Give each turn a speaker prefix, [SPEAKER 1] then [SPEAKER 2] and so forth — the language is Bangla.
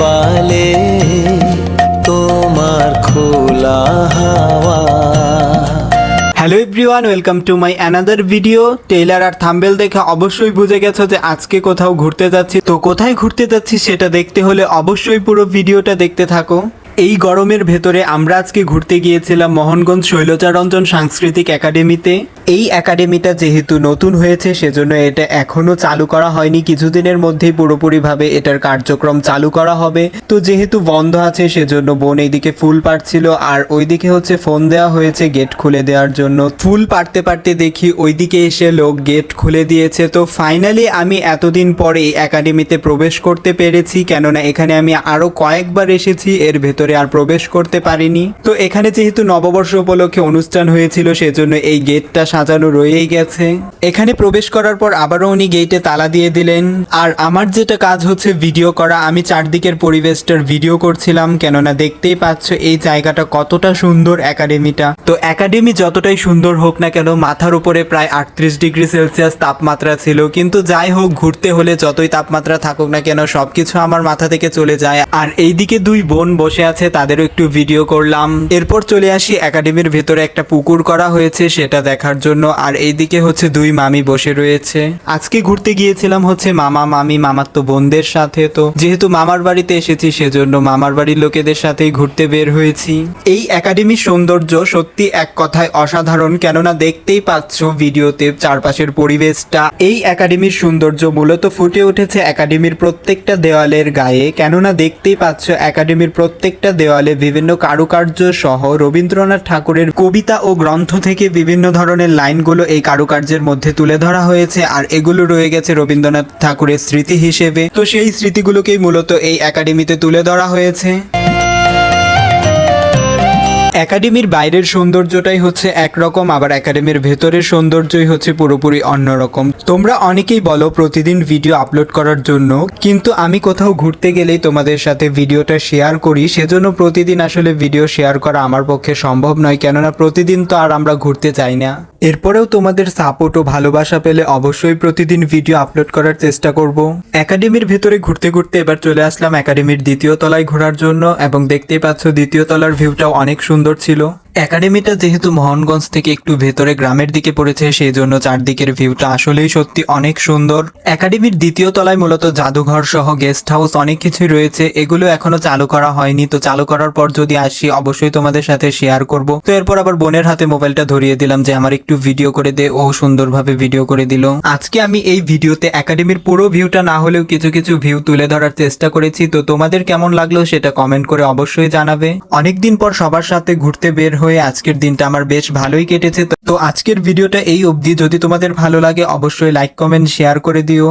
[SPEAKER 1] পালে তোমার খোলা হাওয়া।
[SPEAKER 2] Hello everyone, welcome to my another video. Trailer R thumbnail দেখে অবশ্যই বুঝে গেছো যে আজকে কোথাও ঘুরতে যাচ্ছি। তো কোথায় ঘুরতে যাচ্ছি সেটা দেখতে হলে অবশ্যই পুরো ভিডিওটা দেখতে থাকো। এই গরমের ভেতরে আমরা আজকে ঘুরতে গিয়েছিলাম মোহনগঞ্জ শৈলচারঞ্জন সাংস্কৃতিক একাডেমিতে। এই একাডেমিটা যেহেতু নতুন হয়েছে, সেজন্য এটা এখনও চালু করা হয়নি। কিছুদিনের মধ্যেই পুরোপুরিভাবে এটার কার্যক্রম চালু করা হবে। তো যেহেতু বন্ধ আছে, সেজন্য বোন এইদিকে ফুল পাড়ছিল। আর ওইদিকে হচ্ছে ফোন দেওয়া হয়েছে গেট খুলে দেওয়ার জন্য। ফুল পাড়তে পারতে দেখি ওইদিকে এসে লোক গেট খুলে দিয়েছে। তো ফাইনালি আমি এতদিন পরে এই একাডেমিতে প্রবেশ করতে পেরেছি, কেননা এখানে আমি আরও কয়েকবার এসেছি, এর ভেতরে আর প্রবেশ করতে পারিনি। তো এখানে যেহেতু নববর্ষ উপলক্ষে অনুষ্ঠান হয়েছিল, সেজন্য এই গেটটা সাজানো রয়েই গেছে। এখানে প্রবেশ করার পর আবারও উনি গেটে তালা দিয়ে দিলেন। আর আমার যেটা কাজ হচ্ছে ভিডিও করা। আমি চারদিকের পরিবেশটার ভিডিও করছিলাম, কেননা দেখতেই পাচ্ছ এই জায়গাটা কতটা সুন্দর একাডেমিটা তো একাডেমি যতটাই সুন্দর হোক না কেন, মাথার উপরে প্রায় আটত্রিশ ডিগ্রি সেলসিয়াস তাপমাত্রা ছিল। কিন্তু যাই হোক, ঘুরতে হলে যতই তাপমাত্রা থাকুক না কেন, সবকিছু আমার মাথা থেকে চলে যায়। আর এইদিকে দুই বোন বসে আছে, তাদেরও একটু ভিডিও করলাম। এরপর চলে আসি একাডেমির ভেতরে একটা পুকুর করা হয়েছে, সেটা দেখার জন্য, আর এইদিকে হচ্ছে দুই মামি বসে রয়েছে। আজকে ঘুরতে গিয়েছিলাম হচ্ছে মামা, মামি মামার তো বোনদের সাথে তো। যেহেতু মামার বাড়িতে এসেছি, সেজন্য মামার বাড়ির লোকেদের সাথেই ঘুরতে বের হয়েছি। এই একাডেমির সৌন্দর্য সত্যি এক কথায় অসাধারণ, কেননা দেখতেই পাচ্ছ ভিডিওতে চারপাশের পরিবেশটা। এই একাডেমির সৌন্দর্য মূলত ফুটে উঠেছে একাডেমির প্রত্যেকটা দেওয়ালের গায়ে। কেননা দেখতেই পাচ্ছ একাডেমির প্রত্যেকটা দেওয়ালে বিভিন্ন কারুকার্য সহ রবীন্দ্রনাথ ঠাকুরের কবিতা ও গ্রন্থ থেকে বিভিন্ন ধরনের লাইনগুলো এই কারুকার্যের মধ্যে তুলে ধরা হয়েছে আর এগুলো রয়ে গেছে রবীন্দ্রনাথ ঠাকুরের স্মৃতি হিসেবে। তো সেই স্মৃতিগুলোকেই মূলত এই একাডেমিতে তুলে ধরা হয়েছে। একাডেমির বাইরের সৌন্দর্যটাই হচ্ছে একরকম, আবার একাডেমির ভেতরের সৌন্দর্যই হচ্ছে পুরোপুরি অন্যরকম। তোমরা অনেকেই বলো প্রতিদিন ভিডিও আপলোড করার জন্য, কিন্তু আমি কোথাও ঘুরতে গেলেই তোমাদের সাথে ভিডিওটা শেয়ার করি। সেজন্য প্রতিদিন আসলে ভিডিও শেয়ার করা আমার পক্ষে সম্ভব নয়, কেননা প্রতিদিন তো আর আমরা ঘুরতে চাই না। এরপরেও তোমাদের সাপোর্ট ও ভালোবাসা পেলে অবশ্যই প্রতিদিন ভিডিও আপলোড করার চেষ্টা করব। একাডেমির ভেতরে ঘুরতে ঘুরতে এবার চলে আসলাম একাডেমির দ্বিতীয় তলায় ঘোরার জন্য এবং দেখতেই পাচ্ছ দ্বিতীয় তলার ভিউটাও অনেক সুন্দর ছিল। একাডেমিটা যেহেতু মোহনগঞ্জ থেকে একটু ভেতরে গ্রামের দিকে পড়েছে সেই জন্য চারদিকের ভিউটা আসলেই সত্যি অনেক সুন্দর। একাডেমির দ্বিতীয় তলায় মূলত জাদুঘর সহ গেস্ট হাউস অনেক কিছুই রয়েছে। এগুলো এখনও চালু করা হয়নি। তো চালু করার পর যদি আসি, অবশ্যই তোমাদের সাথে শেয়ার করব। তো এরপর আবার বোনের হাতে মোবাইলটা ধরিয়ে দিলাম যে আমার একটু ভিডিও করে দে। ও সুন্দরভাবে ভিডিও করে দিল। আজকে আমি এই ভিডিওতে একাডেমির পুরো ভিউটা না হলেও কিছু কিছু ভিউ তুলে ধরার চেষ্টা করেছি। তো তোমাদের কেমন লাগল সেটা কমেন্ট করে অবশ্যই জানাবে। অনেকদিন পর সবার সাথে ঘুরতে বের হয়ে আজকের দিনটা আমার বেশ ভালোই কেটেছে। তো আজকের ভিডিওটা এই অবধি। যদি তোমাদের ভালো লাগে, অবশ্যই লাইক কমেন্ট শেয়ার করে দিও।